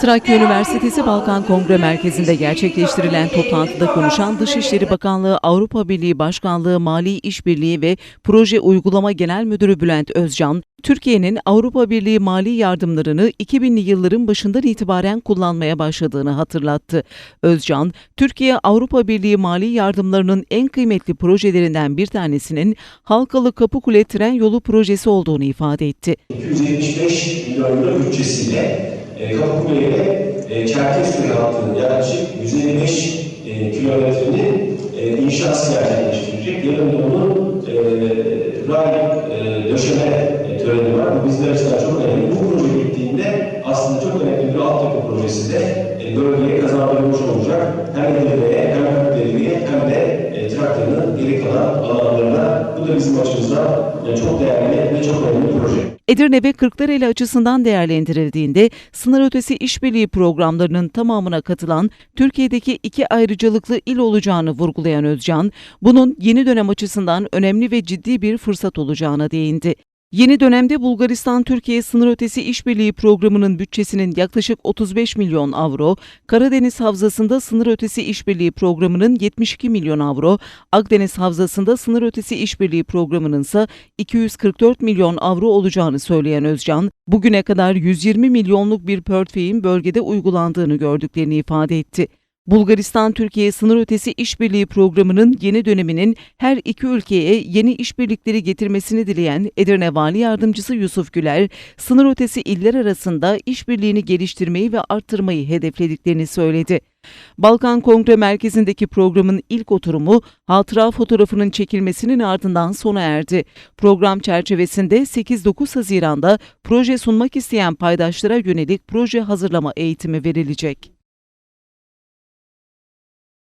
Trakya Üniversitesi Balkan Kongre Merkezi'nde gerçekleştirilen toplantıda konuşan Dışişleri Bakanlığı Avrupa Birliği Başkanlığı Mali İşbirliği ve Proje Uygulama Genel Müdürü Bülent Özcan, Türkiye'nin Avrupa Birliği mali yardımlarını 2000'li yılların başından itibaren kullanmaya başladığını hatırlattı. Özcan, Türkiye Avrupa Birliği mali yardımlarının en kıymetli projelerinden bir tanesinin Halkalı Kapıkule Tren Yolu projesi olduğunu ifade etti. 275 milyon euro bütçesiyle e, Kapıkule ile e, Çerkezköy hattının yaklaşık 155 e, kilometrenin e, inşası gerçekleştirecek. Yarın da onun e, ray e, döşeme e, töreni var. Bu bizler açısından çok önemli. Bu proje bittiğinde aslında çok önemli bir altyapı projesi de e, bölgeye kazandırılmış olacak. Hem Edirne'ye hem Kapıkule'ye hem de geri kalan alanlarına. Bu da bizim açımızdan e, çok değerli ve çok önemli bir proje. Edirne ve Kırklareli açısından değerlendirildiğinde sınır ötesi işbirliği programlarının tamamına katılan Türkiye'deki iki ayrıcalıklı il olacağını vurgulayan Özcan, bunun yeni dönem açısından önemli ve ciddi bir fırsat olacağına değindi. Yeni dönemde Bulgaristan-Türkiye sınır ötesi işbirliği programının bütçesinin yaklaşık 35 milyon avro, Karadeniz Havzası'nda sınır ötesi işbirliği programının 72 milyon avro, Akdeniz Havzası'nda sınır ötesi işbirliği programının ise 244 milyon avro olacağını söyleyen Özcan, bugüne kadar 120 milyonluk bir portföyün bölgede uygulandığını gördüklerini ifade etti. Bulgaristan-Türkiye sınır ötesi işbirliği programının yeni döneminin her iki ülkeye yeni işbirlikleri getirmesini dileyen Edirne Vali Yardımcısı Yusuf Güler, sınır ötesi iller arasında işbirliğini geliştirmeyi ve arttırmayı hedeflediklerini söyledi. Balkan Kongre Merkezi'ndeki programın ilk oturumu hatıra fotoğrafının çekilmesinin ardından sona erdi. Program çerçevesinde 8-9 Haziran'da proje sunmak isteyen paydaşlara yönelik proje hazırlama eğitimi verilecek.